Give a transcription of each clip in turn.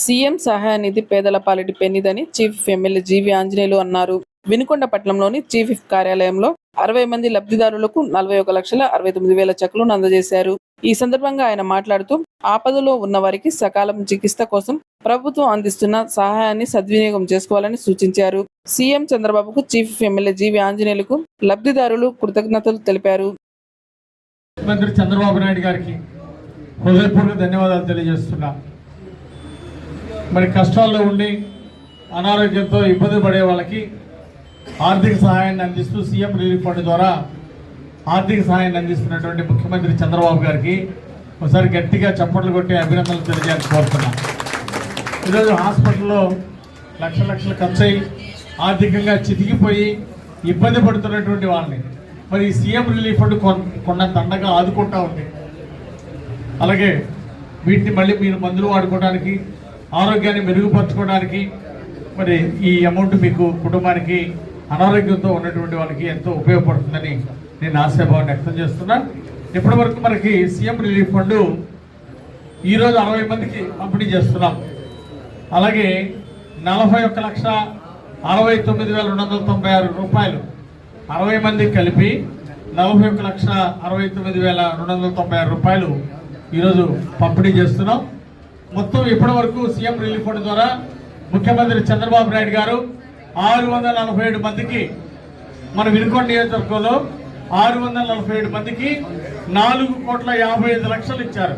CM సహాయ నిధి పేదల పాలిటి పెన్నిదని chief MLA G V Anjaneyulu అన్నారు. వినుకొండ పట్టణంలోని చీఫ్ కార్యాలయంలో అరవై మంది లబ్ధిదారులకు నలభై ఒక లక్షల అరవై తొమ్మిది వేల చెక్కులను అందజేశారు. ఈ సందర్భంగా ఆయన మాట్లాడుతూ ఆపదలో ఉన్న వారికి సకాలం చికిత్స కోసం ప్రభుత్వం అందిస్తున్న సహాయాన్ని సద్వినియోగం చేసుకోవాలని సూచించారు. సీఎం చంద్రబాబుకు చీఫ్ ఎమ్మెల్యే జీవి ఆంజనేయులకు లబ్ధిదారులు కృతజ్ఞతలు తెలిపారు. ముఖ్యమంత్రి చంద్రబాబు నాయుడు గారికి హృదయపూర్వక ధన్యవాదాలు తెలియజేస్తున్నా. మరి కష్టాల్లో ఉండి అనారోగ్యంతో ఇబ్బంది పడే వాళ్ళకి ఆర్థిక సహాయాన్ని అందిస్తూ సీఎం రిలీఫ్ ఫండ్ ద్వారా ఆర్థిక సహాయాన్ని అందిస్తున్నటువంటి ముఖ్యమంత్రి చంద్రబాబు గారికి ఒకసారి గట్టిగా చప్పట్లు కొట్టి అభినందనలు తెలియజేయాలని కోరుతున్నా. ఈరోజు హాస్పిటల్లో లక్ష లక్షలు ఖర్చు అయ్యి ఆర్థికంగా చితికిపోయి ఇబ్బంది పడుతున్నటువంటి వాళ్ళని మరి సీఎం రిలీఫ్ ఫండ్ కొన్న తండగా ఆదుకుంటా ఉంది. అలాగే వీటిని మళ్ళీ మీరు మందులు వాడుకోవడానికి ఆరోగ్యాన్ని మెరుగుపరచుకోవడానికి మరి ఈ అమౌంట్ మీకు కుటుంబానికి అనారోగ్యంతో ఉన్నటువంటి వాళ్ళకి ఎంతో ఉపయోగపడుతుందని నేను ఆశాభావం వ్యక్తం చేస్తున్నా. ఇప్పటి వరకు మనకి సీఎం రిలీఫ్ ఫండ్ ఈరోజు అరవై మందికి పంపిణీ చేస్తున్నాం. అలాగే నలభై ఒక్క లక్ష అరవై తొమ్మిది వేల రెండు వందల తొంభై ఆరు రూపాయలు అరవై మందికి కలిపి నలభై ఒక్క లక్ష అరవై తొమ్మిది వేల రెండు వందల తొంభై ఆరు రూపాయలు ఈరోజు పంపిణీ చేస్తున్నాం. మొత్తం ఇప్పటి వరకు సీఎం రిలీఫ్ ఫండ్ ద్వారా ముఖ్యమంత్రి చంద్రబాబు నాయుడు గారు ఆరు వందల నలభై ఏడు మందికి మన వినుకొండ నియోజకవర్గంలో ఆరు వందల నలభై ఏడు మందికి నాలుగు కోట్ల యాభై ఐదు లక్షలు ఇచ్చారు.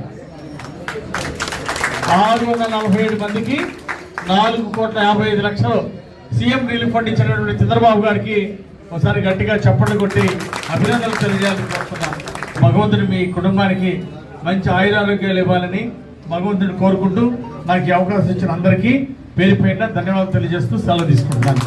ఆరు వందల నలభై ఏడు మందికి నాలుగు కోట్ల యాభై ఐదు లక్షలు సీఎం రిలీఫ్ ఫండ్ ఇచ్చినటువంటి చంద్రబాబు గారికి ఒకసారి గట్టిగా చప్పట్లు కొట్టి అభినందనలు తెలియజేయాలని కోరుతున్నాం. భగవంతుడు మీ కుటుంబానికి మంచి ఆయురారోగ్యాలు ఇవ్వాలని భగవంతుని కోరుకుంటూ నాకు అవకాశం ఇచ్చిన అందరికీ పేరు ధన్యవాదాలు తెలియజేస్తూ సెలవు తీసుకుంటున్నాను.